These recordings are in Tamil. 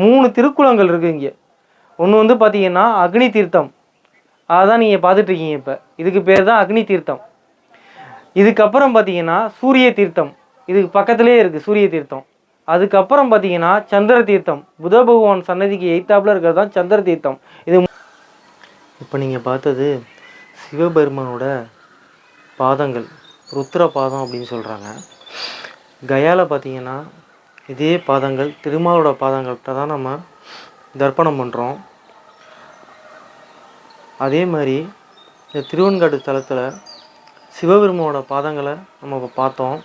மூணு திருக்குளங்கள் இருக்குது இங்கே. ஒன்று வந்து பார்த்தீங்கன்னா அக்னி தீர்த்தம். அதான் நீங்கள் பார்த்துட்ருக்கீங்க இப்போ. இதுக்கு பேர் தான் அக்னி தீர்த்தம். இதுக்கப்புறம் பார்த்தீங்கன்னா சூரிய தீர்த்தம். இதுக்கு பக்கத்துலேயே இருக்குது சூரிய தீர்த்தம். அதுக்கப்புறம் பார்த்தீங்கன்னா சந்திர தீர்த்தம். புத பகவான் சன்னதிக்கு எய்த்தாப்புல இருக்கிறது தான் சந்திர தீர்த்தம். இது இப்போ நீங்கள் பார்த்தது சிவபெருமனோட பாதங்கள். ருத்ர பாதம் அப்படின்னு சொல்கிறாங்க கயாவில் பார்த்தீங்கன்னா இதே பாதங்கள் திருமாலோட பாதங்கள்கிட்ட தான் நம்ம தர்ப்பணம் பண்ணுறோம் அதே மாதிரி இந்த திருவெண்காடு தலத்தில் சிவபெருமானோட பாதங்களை நம்ம இப்போ பார்த்தோம்.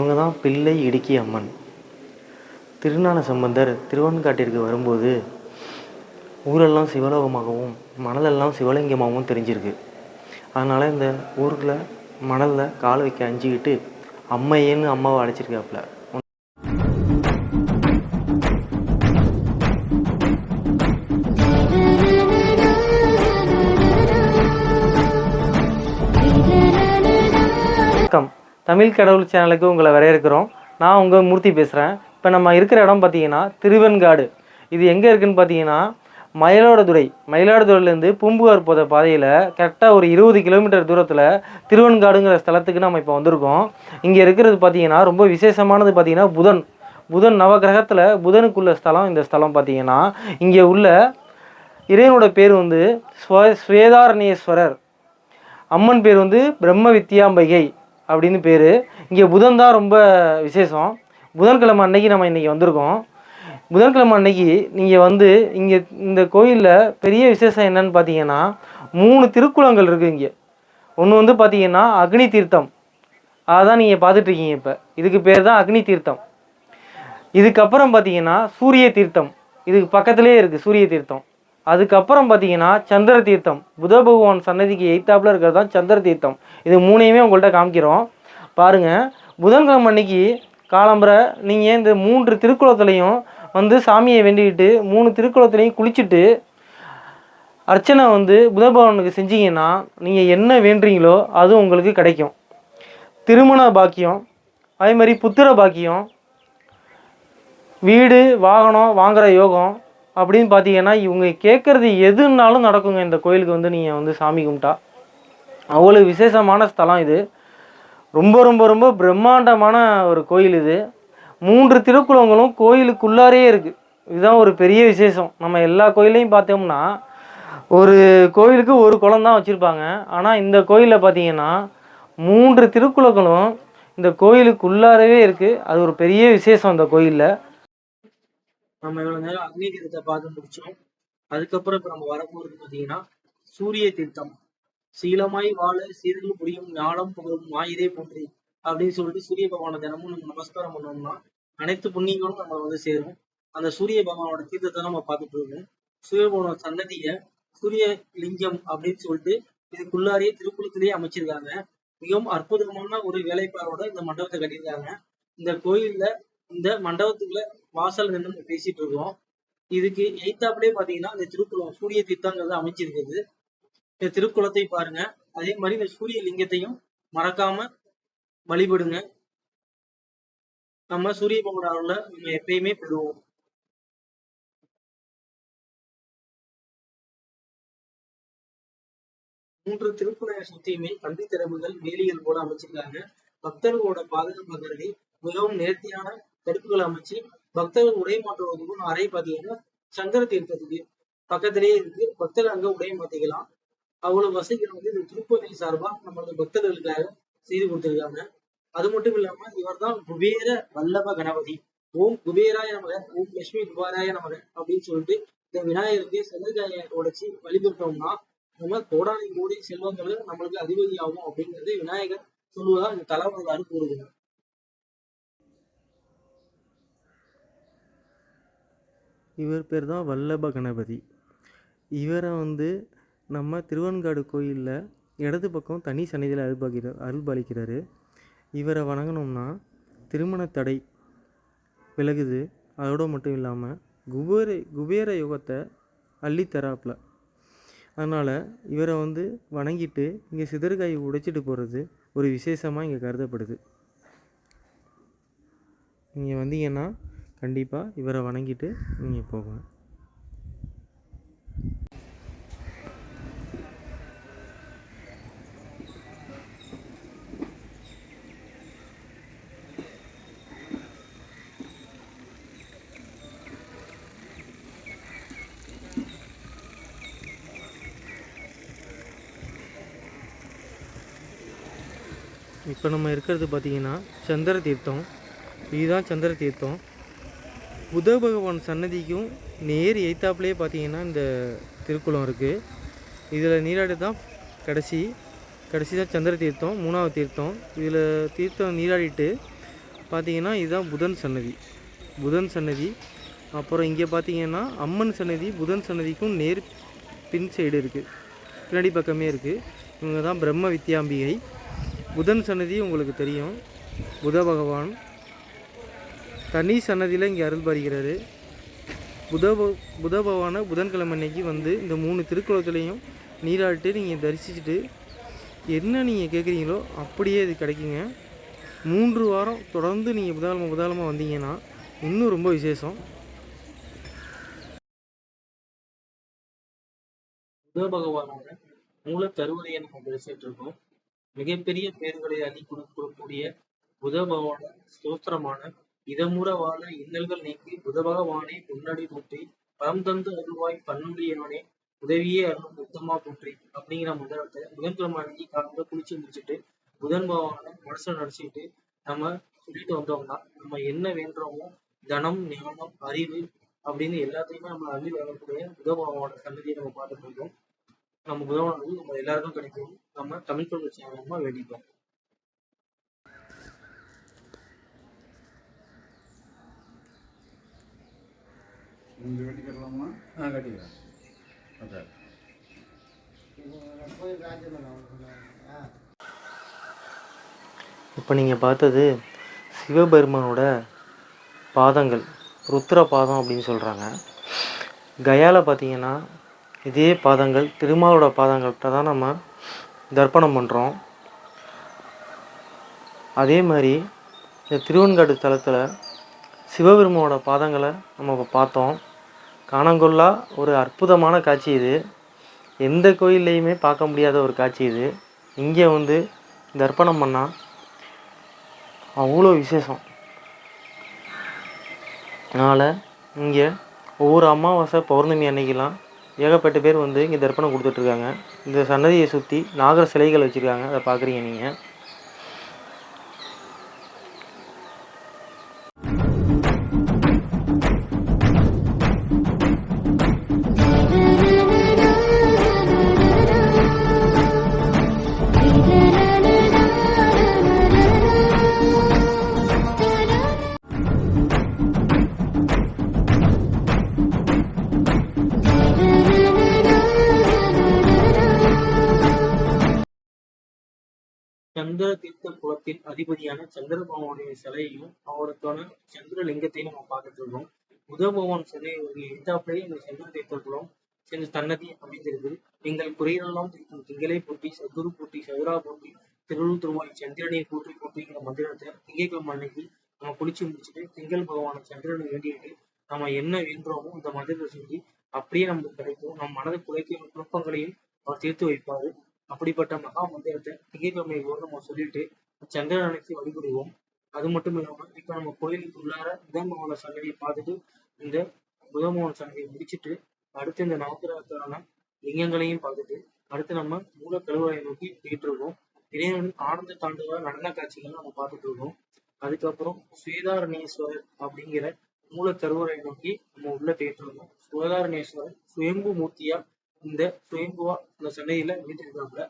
இவங்க தான் பிள்ளை இடுக்கி அம்மன். திருஞான சம்பந்தர் திருவன்காட்டிற்கு வரும்போது ஊரெல்லாம் சிவலோகமாகவும் மணலெல்லாம் சிவலிங்கமாகவும் தெரிஞ்சிருக்கு. அதனால் இந்த ஊருக்குள்ள மணலில் கால் வைக்க அஞ்சிக்கிட்டு அம்மையேன்னு அம்மாவை அழைச்சிருக்காப்புல. தமிழ் கடவுள் சேனலுக்கு உங்களை வரவேற்கிறோம். நான் உங்கள் மூர்த்தி பேசுகிறேன் இப்போ நம்ம இருக்கிற இடம் பார்த்தீங்கன்னா திருவெண்காடு. இது எங்கே இருக்குதுன்னு பார்த்தீங்கன்னா மயிலாடுதுறை. மயிலாடுதுறையிலேருந்து பூம்புகார் போகிற பாதையில் கரெக்டாக ஒரு இருபது கிலோமீட்டர் தூரத்தில் திருவெண்காடுங்கிற ஸ்தலத்துக்கு நம்ம இப்போ வந்திருக்கோம். இங்கே இருக்கிறது பார்த்தீங்கன்னா ரொம்ப விசேஷமானது பார்த்தீங்கன்னா புதன். புதன் நவகிரகத்தில் புதனுக்குள்ள ஸ்தலம் இந்த ஸ்தலம் பார்த்தீங்கன்னா இங்கே உள்ள இறைவனோட பேர் வந்து ஸ்வ ஸ்வேதாரண்யேஸ்வரர். அம்மன் பேர் வந்து பிரம்ம வித்யாம்பிகை. அப்படின்னு பேர். இங்கே புதன் தான் ரொம்ப விசேஷம். புதன்கிழமை அன்னைக்கு நம்ம இன்றைக்கி வந்திருக்கோம். புதன்கிழமை அன்னைக்கு நீங்கள் வந்து இங்கே இந்த கோயிலில் பெரிய விசேஷம் என்னன்னு பார்த்தீங்கன்னா மூணு திருக்குளங்கள் இருக்குது இங்கே. ஒன்று வந்து பார்த்தீங்கன்னா அக்னி தீர்த்தம். அதான் நீங்கள் பார்த்துட்ருக்கீங்க இப்போ. இதுக்கு பேர் தான் அக்னி தீர்த்தம். இதுக்கப்புறம் பார்த்தீங்கன்னா சூரிய தீர்த்தம். இதுக்கு பக்கத்துலேயே இருக்குது சூரிய தீர்த்தம். அதுக்கப்புறம் பார்த்தீங்கன்னா சந்திர தீர்த்தம் புத பகவான் சன்னதிக்கு எய்த்தாப்பில் இருக்கிறது தான் சந்திர தீர்த்தம் இது மூணையுமே உங்கள்கிட்ட காமிக்கிறோம். பாருங்கள் புதன்கிழமை அன்னைக்கு காலம்புரை நீங்கள் இந்த மூன்று திருக்குளத்துலையும் வந்து சாமியை வேண்டிக்கிட்டு மூணு திருக்குளத்துலையும் குளிச்சுட்டு அர்ச்சனை வந்து புத பகவானுக்கு செஞ்சீங்கன்னா நீங்கள் என்ன வேண்டுறீங்களோ அது உங்களுக்கு கிடைக்கும். திருமண பாக்கியம் அதே மாதிரி புத்திர பாக்கியம் வீடு வாகனம் வாங்குகிற யோகம் அப்படின்னு பார்த்தீங்கன்னா இவங்க கேட்குறது எதுனாலும் நடக்குங்க. இந்த கோயிலுக்கு வந்து நீங்கள் வந்து சாமி கும்பிட்டா. அவ்வளோ விசேஷமான ஸ்தலம் இது. ரொம்ப ரொம்ப ரொம்ப பிரம்மாண்டமான ஒரு கோயில் இது. மூன்று திருக்குளங்களும் கோயிலுக்குள்ளாரே இருக்குது இதுதான் ஒரு பெரிய விசேஷம். நம்ம எல்லா கோயிலையும் பார்த்தோம்னா ஒரு கோயிலுக்கு ஒரு குளம் தான் வச்சுருப்பாங்க. ஆனால் இந்த கோயிலில் பார்த்தீங்கன்னா மூன்று திருக்குளங்களும் இந்த கோயிலுக்குள்ளாரவே இருக்குது அது ஒரு பெரிய விசேஷம் இந்த கோயிலில். நம்ம இவ்வளவு நேரம் அக்னி தீர்த்தத்தை பார்த்து முடிச்சோம். அதுக்கப்புறம் இப்ப நம்ம வரப்போறது பாத்தீங்கன்னா சூரிய தீர்த்தம். சீலமாய் வாழ சீர்கள் புரியும் ஞானம் புகழும் மாயிரே போன்றி அப்படின்னு சொல்லிட்டு சூரிய பகவானை தினமும் நம்ம நமஸ்காரம் பண்ணோம்னா அனைத்து புண்ணியங்களும் நம்ம வந்து சேரும். அந்த சூரிய பகவானோட தீர்த்தத்தை நம்ம பார்த்துட்டு இருக்கோம் சூரிய பகவானோட சன்னதிய சூரிய லிங்கம் அப்படின்னு சொல்லிட்டு இதுக்குள்ளாரியே திருக்குளத்திலேயே அமைச்சிருக்காங்க. மிகவும் அற்புதமான ஒரு வேலைப்பாடோட இந்த மண்டபத்தை கட்டியிருக்காங்க. இந்த கோயில்ல இந்த மண்டபத்துக்குள்ள வாசல் நின்று பேசிட்டு இருக்கோம். இதுக்கு எய்த்தாப்லேயே பாத்தீங்கன்னா இந்த திருக்குளம் சூரிய தீர்த்தங்கிறது அமைச்சிருக்குது இந்த திருக்குளத்தை பாருங்க. அதே மாதிரி இந்த சூரிய லிங்கத்தையும் மறக்காம வழிபடுங்க. நம்ம சூரிய பகவான நம்ம எப்பயுமே பெறுவோம். மூன்று திருக்குறைய சுத்தியுமே கல்வி திறவுகள் வேலிகள் போல அமைச்சிருக்காங்க. பக்தர்களோட பாதுகாப்பு கருதி மிகவும் நேர்த்தியான தடுப்புகளை அமைச்சு பக்தர்கள் உடை மாற்றுவதற்கும் அறை பாத்தீங்கன்னா சங்கர தீர்த்தத்துக்கு பக்கத்திலேயே இருக்கு. பக்தர்கள் அங்க உடை மாத்திக்கலாம். அவ்வளவு வசதிகள் வந்து இந்த திருப்பதி சார்பா நம்மளோட பக்தர்களுக்காக செய்து கொடுத்திருக்காங்க. அது மட்டும் இல்லாம இவர்தான் குபேர வல்லப கணபதி. ஓம் குபேராய நமக ஓம் லட்சுமி குபாராய நமக அப்படின்னு சொல்லிட்டு இந்த விநாயகருக்கு செல்லக்காய உடைச்சு வழிபட்டோம்னா நம்ம கோடானி கோடி செல்வங்கள் நம்மளுக்கு அதிபதி ஆகும் அப்படிங்கிறது விநாயகர் சொல்லுவதா இந்த தலைவர்கள் கூறுகிறார். இவர் பேர் தான் வல்லப கணபதி. இவரை வந்து நம்ம திருவன்காடு கோயிலில் இடது பக்கம் தனி சன்னிதியில் அருள்பாகிற அருள்பாலிக்கிறாரு. இவரை வணங்கினோம்னா திருமண தடை விலகுது. அதோடு மட்டும் இல்லாமல் குபேர குபேர யுகத்தை அள்ளித்தராப்பில் அதனால் இவரை வந்து வணங்கிட்டு இங்கே சிதறுகாய் உடைச்சிட்டு போகிறது ஒரு விசேஷமாக இங்கே கருதப்படுது. நீங்கள் வந்தீங்கன்னா கண்டிப்பாக இவரை வணங்கிட்டு நீங்கள் போங்க இப்போ நம்ம இருக்கிறது பார்த்தீங்கன்னா சந்திர தீர்த்தம் இதுதான் சந்திர தீர்த்தம் புத பகவான் சன்னதிக்கும் நேர் எய்த்தாப்புலேயே பார்த்தீங்கன்னா இந்த திருக்குளம் இருக்குது இதில் நீராடி தான் கடைசி. கடைசி தான் சந்திர தீர்த்தம் மூணாவது தீர்த்தம். இதில் தீர்த்தம் நீராடிட்டு பார்த்தீங்கன்னா இதுதான் புதன் சன்னதி. புதன் சன்னதி. அப்புறம் இங்கே பார்த்தீங்கன்னா அம்மன் சன்னதி புதன் சன்னதிக்கும் நேர் பின் சைடு இருக்குது பின்னாடி பக்கமே இருக்குது இவங்க தான் பிரம்ம வித்யாம்பிகை. புதன் சன்னதி உங்களுக்கு தெரியும். புத பகவான் தனி சன்னதியில் இங்கே அருள் பாரிக்கிறாரு புத புத பகவானை புதன்கிழமை அன்னைக்கு வந்து இந்த மூணு திருக்குளத்துலேயும் நீராட்டு நீங்கள் தரிசிச்சுட்டு என்ன நீங்கள் கேட்குறீங்களோ அப்படியே இது கிடைக்குங்க. மூன்று வாரம் தொடர்ந்து நீங்கள் புதாலமாக புதாலமாக வந்தீங்கன்னா இன்னும் ரொம்ப விசேஷம். புத பகவானோட மூல கருவறையை நம்ம பேசிட்டு இருக்கோம் மிகப்பெரிய பேர்களை அள்ளி கொடுக்கக்கூடிய புத பகவான ஸ்தோத்திரமான இதமுற வாழ இன்னல்கள் நீக்கி புத பகவானே பொன்னடி போற்றி பரம் தந்து அருள்வாய் பன்னுடையவனே உதவியே அருளும் உத்தமா போற்றி அப்படிங்கிற மந்திரத்தை புதன்கிழமை அன்னைக்கு காலையில குளிச்சு முடிச்சுட்டு புதன் பகவான மனசுல நடிச்சுட்டு நம்ம சொல்லிட்டு வந்தோம்னா நம்ம என்ன வேண்டுறோமோ தனம் ஞானம் அறிவு அப்படின்னு எல்லாத்தையுமே நம்ம அள்ளி வரக்கூடிய புதபகவானோட சன்னதியை நம்ம பார்த்துட்டு இருக்கோம் நம்ம புதவானது நம்ம எல்லாருக்கும் கிடைக்கும். நம்ம தமிழ் தொழில் சேனலமா வேண்டிப்போம். இங்கே வெட்டிக்கிறலாமா ஆ கட்டிக்கிறேன். ஓகே. இப்போ நீங்கள் பார்த்தது சிவபெருமானோட பாதங்கள் ருத்ர பாதம் அப்படின்னு சொல்கிறாங்க கயாவில் பார்த்தீங்கன்னா இதே பாதங்கள் திருமாலோட பாதங்கள்கிட்ட தான் நம்ம தர்ப்பணம் பண்ணுறோம் அதே மாதிரி இந்த திருவெண்காடு தலத்தில் சிவபெருமானோட பாதங்களை நம்ம இப்போ பார்த்தோம். காணங்கொள்ளா ஒரு அற்புதமான காட்சி இது. எந்த கோயில்லையுமே பார்க்க முடியாத ஒரு காட்சி இது. இங்கே வந்து தர்ப்பணம் பண்ணால் அவ்வளோ விசேஷம். அதனால் இங்கே ஒவ்வொரு அமாவாசை பௌர்ணமி அன்னைக்கெல்லாம் ஏகப்பட்ட பேர் வந்து இங்கே தர்ப்பணம் கொடுத்துட்ருக்காங்க. இந்த சன்னதியை சுற்றி நாகர சிலைகள் வச்சுருக்காங்க. அதை பார்க்குறீங்க நீங்கள் அதிபதியான சந்திரபகவானுடைய சிலையையும் அவருக்கான சந்திரலிங்கத்தையும் நம்ம பார்த்துட்டு இருக்கோம். புத சிலை ஒரு எட்டாப்லேயே இந்த சந்திர தீர்த்த சென்று தன்னதி அமைந்திருக்கு எங்கள் குறையெல்லாம் தீர்க்கும் திங்களை போட்டி சதுரு போட்டி சதுரா போட்டி திருவள்ளூர் திருவாய் சந்திரனை போட்டி போட்டிங்கிற மந்திரத்தை திங்கட்கிழமை அன்னைக்கு நம்ம குளிச்சு முடிச்சுட்டு திங்கள் பகவான சந்திரனை வேண்டிட்டு நம்ம என்ன வேண்டுறோமோ இந்த மந்திரத்தை செஞ்சு அப்படியே நமக்கு கிடைக்கும். நம் மனதை குலைக்கிற குழப்பங்களையும் அவர் தீர்த்து வைப்பாரு. அப்படிப்பட்ட மகா மந்திரத்தை திங்கட்கிழமை ஒரு நம்ம சொல்லிட்டு சந்திரனுக்கு வழிபடுவோம். அது மட்டும் இல்லாம இப்ப நம்ம கோயிலுக்கு உள்ளார புதமோகன சன்னதியை பார்த்துட்டு இந்த புதமோகன சன்னதியை முடிச்சிட்டு அடுத்து இந்த நவக்கிரகத்தான லிங்கங்களையும் பார்த்துட்டு அடுத்து நம்ம மூல கழுவாயை நோக்கி போயிட்டு இருக்கோம் இறைவன் ஆனந்த தாண்டவ நடன காட்சிகள் நம்ம பார்த்துட்டு இருக்கோம் அதுக்கப்புறம் சுயதாரணேஸ்வரர் அப்படிங்கிற மூல கருவறை நோக்கி நம்ம உள்ள போயிட்டு இருக்கோம் சுயதாரணேஸ்வரர் சுயம்பு மூர்த்தியா இந்த சுயம்புவா இந்த சன்னதியில வீட்டிருக்காப்புல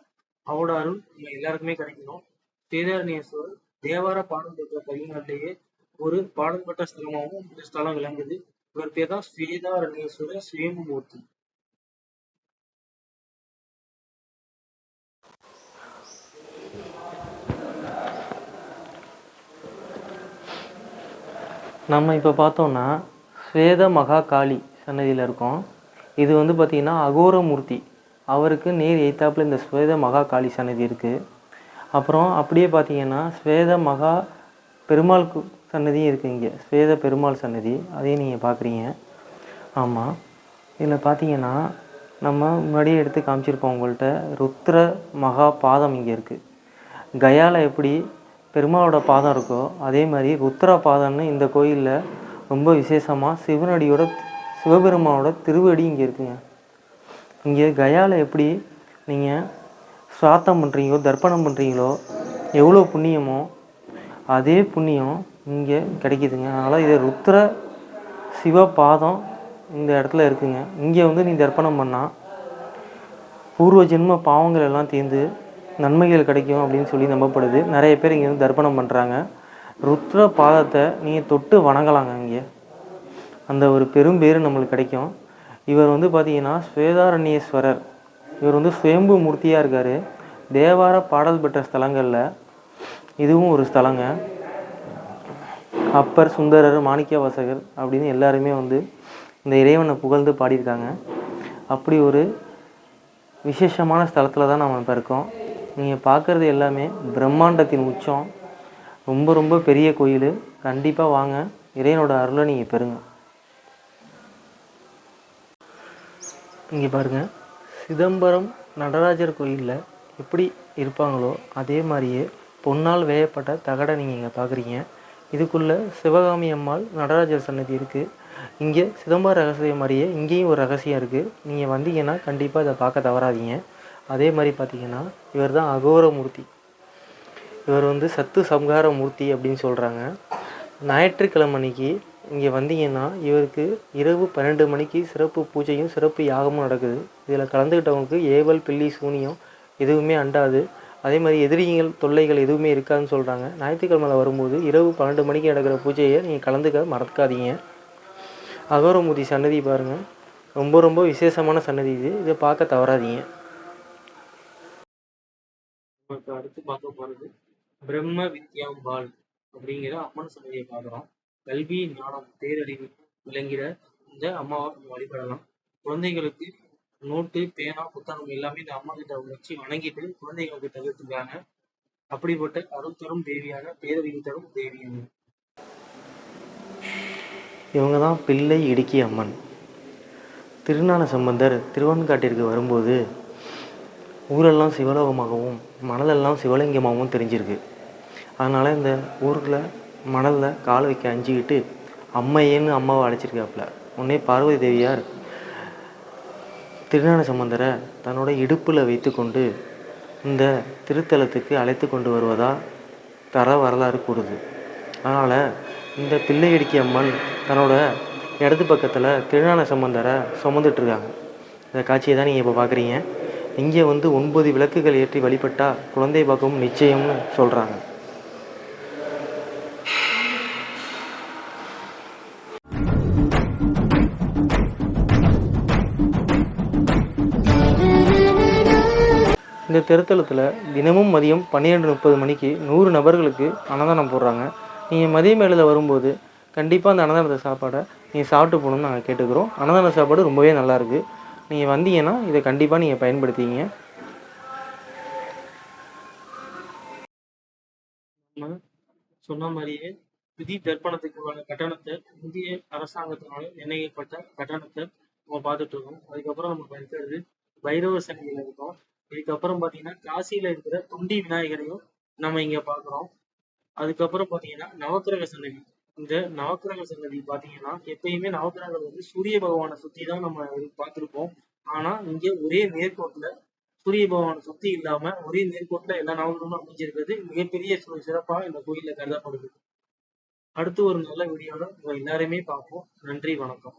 அவரோட அருள் நம்ம எல்லாருக்குமே கிடைக்கணும். தேரநேஸ்வர் தேவார பாடல் பெற்ற கவிஞர்களிடையே ஒரு பாடல் ஸ்தலமாகவும் இந்த ஸ்தலம் விளங்குது இவர் பேர் தான் ஸ்வேதாரணேஸ்வர சுயமூர்த்தி நம்ம இப்போ பார்த்தோம்னா ஸ்வேத மகா காளி சன்னதியில் இருக்கோம். இது வந்து பார்த்திங்கன்னா அகோரமூர்த்தி. அவருக்கு நேர் எய்த்தாப்பில் இந்த ஸ்வேத மகா காளி சன்னதி இருக்குது அப்புறம் அப்படியே பார்த்தீங்கன்னா ஸ்வேத மகா பெருமாள் கு- சன்னதியும் இருக்குது இங்கே. ஸ்வேத பெருமாள் சன்னதி அதையும் நீங்கள் பார்க்குறீங்க. ஆமாம் இதில் பார்த்தீங்கன்னா நம்ம முன்னாடியே எடுத்து காமிச்சிருப்போம் உங்கள்கிட்ட. ருத்ர மகா பாதம் இங்கே இருக்குது கயாவில் எப்படி பெருமாளோட பாதம் இருக்கோ அதே மாதிரி ருத்ர பாதம்னு இந்த கோயிலில் ரொம்ப விசேஷமாக சிவனடியோட சிவபெருமானோட திருவடி இங்கே இருக்குங்க. இங்கே கயாவில் எப்படி நீங்கள் சாத்தம் பண்ணுறீங்களோ தர்ப்பணம் பண்ணுறீங்களோ எவ்வளோ புண்ணியமோ அதே புண்ணியம் இங்கே கிடைக்குதுங்க. அதனால் இது ருத்ர சிவ பாதம் இந்த இடத்துல இருக்குங்க. இங்கே வந்து நீ தர்ப்பணம் பண்ணால் பூர்வ ஜென்ம பாவங்கள் எல்லாம் தீர்ந்து நன்மைகள் கிடைக்கும் அப்படின்னு சொல்லி நம்பப்படுது. நிறைய பேர் இங்கே வந்து தர்ப்பணம் பண்ணுறாங்க ருத்ர பாதத்தை நீங்கள் தொட்டு வணங்கலாங்க இங்கே. அந்த ஒரு பெரும் பேர் நம்மளுக்கு கிடைக்கும். இவர் வந்து பார்த்தீங்கன்னா ஸ்வேதாரண்யேஸ்வரர். இவர் வந்து சுயம்பு மூர்த்தியாக இருக்கார். தேவார பாடல் பெற்ற ஸ்தலங்களில் இதுவும் ஒரு ஸ்தலங்க. அப்பர் சுந்தரர் மாணிக்கவாசகர் அப்படின்னு எல்லாருமே வந்து இந்த இறைவனை புகழ்ந்து பாடியிருக்காங்க. அப்படி ஒரு விசேஷமான ஸ்தலத்தில் தான் நம்ம இப்போ இருக்கோம். நீங்கள் பார்க்குறது எல்லாமே பிரம்மாண்டத்தின் உச்சம். ரொம்ப ரொம்ப பெரிய கோயில். கண்டிப்பாக வாங்க. இறைவனோட அருளை நீங்கள் பெறுங்க. இங்கே பாருங்கள் சிதம்பரம் நடராஜர் கோயிலில் எப்படி இருப்பாங்களோ அதே மாதிரியே பொன்னால் வேயப்பட்ட தகடை நீங்கள் இங்கே பார்க்குறீங்க இதுக்குள்ளே சிவகாமி அம்மாள் நடராஜர் சன்னதி இருக்குது இங்கே சிதம்பர ரகசியம் மாதிரியே இங்கேயும் ஒரு ரகசியம் இருக்குது நீங்கள் வந்தீங்கன்னா கண்டிப்பாக இதை பார்க்க தவறாதீங்க. அதே மாதிரி பார்த்தீங்கன்னா இவர் தான் அகோரமூர்த்தி இவர் வந்து சத்து சம்ஹார மூர்த்தி அப்படின்னு சொல்கிறாங்க ஞாயிற்றுக்கிழமை அன்னைக்கு இங்கே வந்தீங்கன்னா இவருக்கு இரவு பன்னெண்டு மணிக்கு சிறப்பு பூஜையும் சிறப்பு யாகமும் நடக்குது. இதில் கலந்துக்கிட்டவங்களுக்கு ஏவல் பில்லி சூனியம் எதுவுமே அண்டாது. அதே மாதிரி எதிரிகள் தொல்லைகள் எதுவுமே இருக்காதுன்னு சொல்கிறாங்க ஞாயிற்றுக்கிழமையில் வரும்போது இரவு பன்னெண்டு மணிக்கு நடக்கிற பூஜையை நீங்கள் கலந்துக்க மறக்காதீங்க. அகோரமூர்த்தி சன்னதி பாருங்கள் ரொம்ப ரொம்ப விசேஷமான சன்னதி இது. இதை பார்க்க தவறாதீங்க. அடுத்து பார்க்க போகிறது பிரம்ம வித்யாம்பாள் அப்படிங்கிற அம்மன் சன்னதியை பார்க்குறோம். கல்வி ஞானம் பேரறிவு விளங்கிற இந்த அம்மாவை நம்ம வழிபடலாம். குழந்தைகளுக்கு நோட்டு பேனா புத்தகம் எல்லாமே இந்த அம்மா கிட்ட வச்சு வணங்கிட்டு குழந்தைகளுக்கு தவிர்த்துக்காங்க அப்படிப்பட்ட அருள் தரும் தேவியான பேரறிவு தரும் தேவியான இவங்க தான் பிள்ளை இடுக்கி அம்மன். திருஞான சம்பந்தர் திருவன்காட்டிற்கு வரும்போது ஊரெல்லாம் சிவலோகமாகவும் மணலெல்லாம் சிவலிங்கமாகவும் தெரிஞ்சிருக்கு. அதனால் இந்த ஊரில் மணலில் கால் வைக்க அஞ்சிக்கிட்டு அம்மையேன்னு அம்மாவை அழைச்சிருக்காப்புல. உடனே பார்வதி தேவியார் திருஞான சம்பந்தரை தன்னோட இடுப்பில் வைத்துக்கொண்டு இந்த திருத்தலத்துக்கு அழைத்து கொண்டு வருவதா தர வரலாறு கூறுது. அதனால் இந்த பிள்ளையடிக்கி அம்மன் தன்னோட இடது பக்கத்தில் திருஞான சம்பந்தரை சுமந்துட்டு இருக்காங்க இந்த காட்சியை தான் நீங்கள் இப்போ பார்க்குறீங்க இங்கே வந்து ஒன்பது விளக்குகள் ஏற்றி வழிபட்டால் குழந்தை பாக்கம் நிச்சயம்னு சொல்கிறாங்க இந்த திருத்தலத்தில் தினமும் மதியம் பன்னிரெண்டு முப்பது மணிக்கு நூறு நபர்களுக்கு அன்னதானம் போடுறாங்க. நீங்கள் மதிய மேலில் வரும்போது கண்டிப்பாக அந்த அன்னதானத்தை சாப்பாடை நீங்கள் சாப்பிட்டு போகணும்னு நாங்கள் கேட்டுக்கிறோம். அன்னதான சாப்பாடு ரொம்பவே நல்லா இருக்கு. நீங்கள் வந்தீங்கன்னா இதை கண்டிப்பாக நீங்கள் பயன்படுத்திங்க சொன்ன மாதிரியே விதி தர்ப்பணத்துக்கான கட்டணத்தை இந்திய அரசாங்கத்தினால நிர்ணயிக்கப்பட்ட கட்டணத்தை நம்ம பார்த்துட்டு இருக்கோம். அதுக்கப்புறம் நம்ம இருக்கிறது பைரவ சன்னதியில இருக்கோம். இதுக்கப்புறம் பாத்தீங்கன்னா காசியில இருக்கிற தொண்டி விநாயகரையும் நம்ம இங்க பாக்குறோம். அதுக்கப்புறம் பாத்தீங்கன்னா நவக்கிரக சன்னதி. இந்த நவக்கிரக சன்னதி பாத்தீங்கன்னா எப்பயுமே நவக்கிரகங்கள் வந்து சூரிய பகவானை சுத்தி தான் நம்ம பார்த்திருப்போம் ஆனா இங்க ஒரே நேர்கோட்டுல சூரிய பகவானை சுத்தி இல்லாம ஒரே நேர்கோட்டுல எல்லா நவகிரகமும் அமைஞ்சிருக்கிறது. மிகப்பெரிய சிறப்பா இந்த கோயில்ல கருதப்படுது. அடுத்து ஒரு நல்ல வீடியோல உங்க எல்லாருமே பார்ப்போம். நன்றி வணக்கம்.